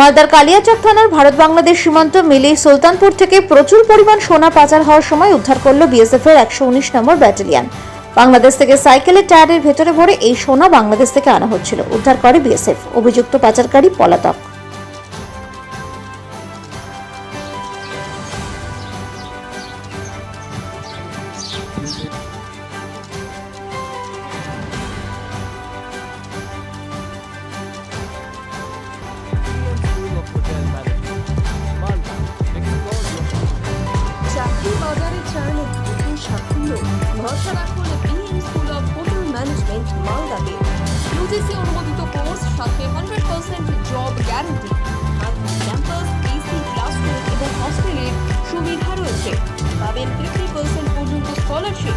মালদার কালিয়াচক থানার ভারত বাংলাদেশ সীমান্ত মিলি সুলতানপুর থেকে প্রচুর পরিমাণ সোনা পাচার হওয়ার সময় উদ্ধার করল বিএসএফ এর একশো উনিশ নম্বর ব্যাটালিয়ান। বাংলাদেশ থেকে সাইকেলের টায়ারের ভেতরে ভরে এই সোনা বাংলাদেশ থেকে আনা হচ্ছিল, উদ্ধার করে বিএসএফ, অভিযুক্ত পাচারকারী পলাতক। ভরসা রাখুন স্কুল অফ হোটেল ম্যানেজমেন্ট মালদাতে ইউজিসি অনুমোদিত কোর্স সাথে hundred percent job guarantee campus AC classroom এবং হস্টেলের সুবিধা রয়েছে পাবেন ফিফটি পার্সেন্ট পর্যন্ত scholarship